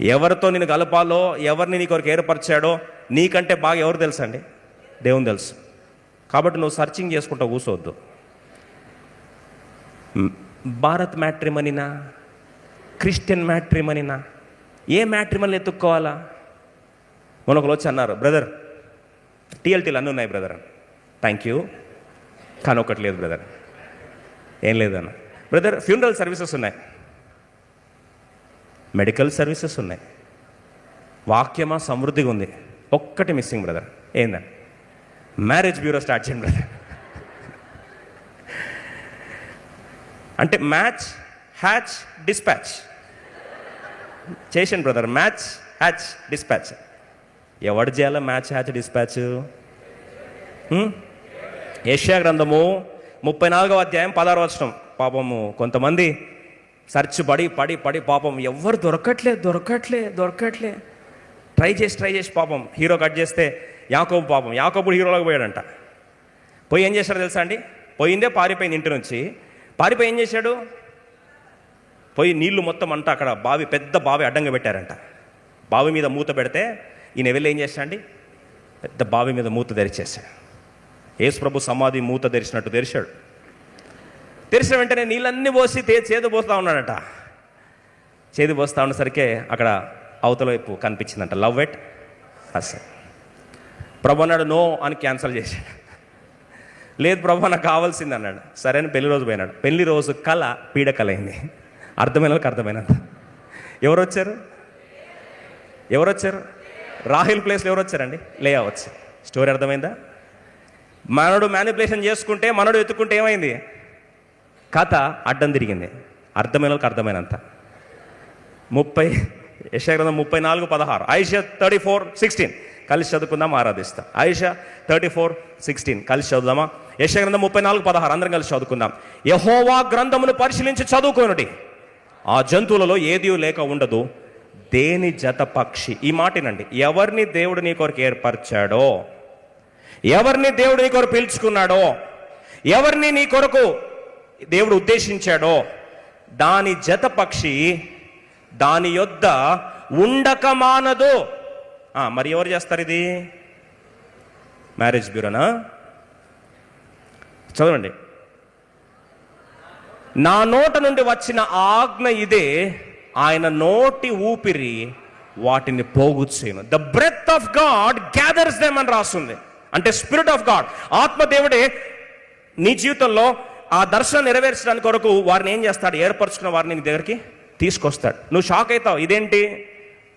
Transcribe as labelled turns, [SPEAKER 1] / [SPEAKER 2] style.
[SPEAKER 1] ఎవరితో నేను కలపాలో ఎవరిని నీ కొరకు ఏర్పరిచాడో నీకంటే బాగా ఎవరు తెలుసు అండి దేవుని తెలుసు. కాబట్టి నువ్వు సర్చింగ్ చేసుకుంటా కూర్చోవద్దు భారత్ మ్యాట్రిమనినా? క్రిస్టియన్ మ్యాట్రిమనినా? ఏ మ్యాట్రిమని ఎత్తుక్కోవాలా? మనొకరు వచ్చి అన్నారు బ్రదర్ టీఎల్టీలు అన్నీ ఉన్నాయి బ్రదర్ థ్యాంక్ యూ కానీ ఒకటి లేదు బ్రదర్. ఏం లేదన్న. బ్రదర్ ఫ్యూనరల్ సర్వీసెస్ ఉన్నాయి. మెడికల్ సర్వీసెస్ ఉన్నాయి. వాక్యమా సమృద్ధిగా ఉంది. ఒక్కటి మిస్సింగ్ బ్రదర్. ఏందండి మ్యారేజ్ బ్యూరో స్టార్ట్ చేయండి బ్రదర్. అంటే మ్యాచ్ హ్యాచ్ డిస్పాచ్. చేసాను బ్రదర్. Match hatch dispatch. ఎవడు చేయాలో మ్యాచ్ హ్యాచ్ డిస్పాచ్? ఏషియా గ్రంథము ముప్పై నాలుగవ అధ్యాయం పదహారు వచనం. పాపము కొంతమంది సర్చ్ పడి పడి పడి పాపం ఎవ్వరు దొరకట్లే దొరకట్లే దొరకట్లే. ట్రై చేసి ట్రై చేసి పాపం హీరో కట్ చేస్తే యాకోబు పాపం యాకోబుడు హీరోలోకి పోయాడంట. పోయి ఏం చేశాడు తెలుసా అండి? పోయిందే పారిపోయింది ఇంటి నుంచి. పారిపోయి ఏం చేశాడు? పోయి నీళ్ళు మొత్తం అంట అక్కడ బావి పెద్ద బావి అడ్డంగా పెట్టారంట. బావి మీద మూత పెడితే ఈయన వెళ్ళి ఏం చేశాడండి పెద్ద బావి మీద మూత తెరిచేశాడు. యేసు ప్రభు సమాధి మూత తెరిచినట్టు తెరిచాడు. తెరిచిన వెంటనే నీళ్ళన్నీ పోసి తే చేదు పోస్తూ ఉన్నాడట. చేదు పోస్తూ ఉన్నసరికే అక్కడ అవతల వైపు కనిపించిందంట. లవ్ ఎట్ అసలు ప్రభు అన్నాడు నో అని క్యాన్సిల్ చేశాడు. లేదు ప్రభు నాకు కావాల్సింది అన్నాడు. సరే అని పెళ్ళి రోజు పోయినాడు. పెళ్ళి రోజు కళ పీడ కళ అయింది అర్థమైన వాళ్ళకి అర్థమైనంత ఎవరు వచ్చారు ఎవరు వచ్చారు రాహిల్ ప్లేస్లో ఎవరు వచ్చారండి లే వచ్చి. స్టోరీ అర్థమైందా? మనడు మ్యానిపులేషన్ చేసుకుంటే మనడు ఎత్తుకుంటే ఏమైంది? కథ అడ్డం తిరిగింది. అర్థమైన వాళ్ళకి అర్థమైనంత. ముప్పై యశాగ్రంథం ముప్పై నాలుగు పదహారు. ఐషా థర్టీ ఫోర్ సిక్స్టీన్ కలిసి చదువుకుందాం ఆరాధిస్తాం. ఐషా థర్టీ ఫోర్ సిక్స్టీన్ కలిసి చదువుదామా? యశాగ్రంథం ముప్పై నాలుగు పదహారు. అందరం కలిసి చదువుకుందాం. యహోవా గ్రంథమును పరిశీలించి చదువుకోనుడి. ఆ జంతువులలో ఏది లేక ఉండదు. దేని జత పక్షి? ఈ మాటినండి. ఎవరిని దేవుడు నీ కొరకు ఏర్పరిచాడో? ఎవరిని దేవుడు నీ కొరకు పిలుచుకున్నాడో? ఎవరిని నీ కొరకు దేవుడు ఉద్దేశించాడో దాని జత పక్షి దాని యొద్ద ఉండక మానదు. ఆ, మరి ఎవరు చేస్తారు ఇది? మ్యారేజ్ బ్యూరోనా? చదవండి. నా నోట నుండి వచ్చిన ఆజ్ఞ ఇదే ఆయన నోటి ఊపిరి వాటిని పోగుచ్చేయను the breath of God gathers them అని రాస్తుంది. అంటే స్పిరిట్ ఆఫ్ గాడ్ ఆత్మదేవుడే నీ జీవితంలో ఆ దర్శనం నెరవేర్చడానికి కొరకు వారిని ఏం చేస్తాడు? ఏర్పరచుకున్న వారిని నీ దగ్గరికి తీసుకొస్తాడు. నువ్వు షాక్ అవుతావు. ఇదేంటి?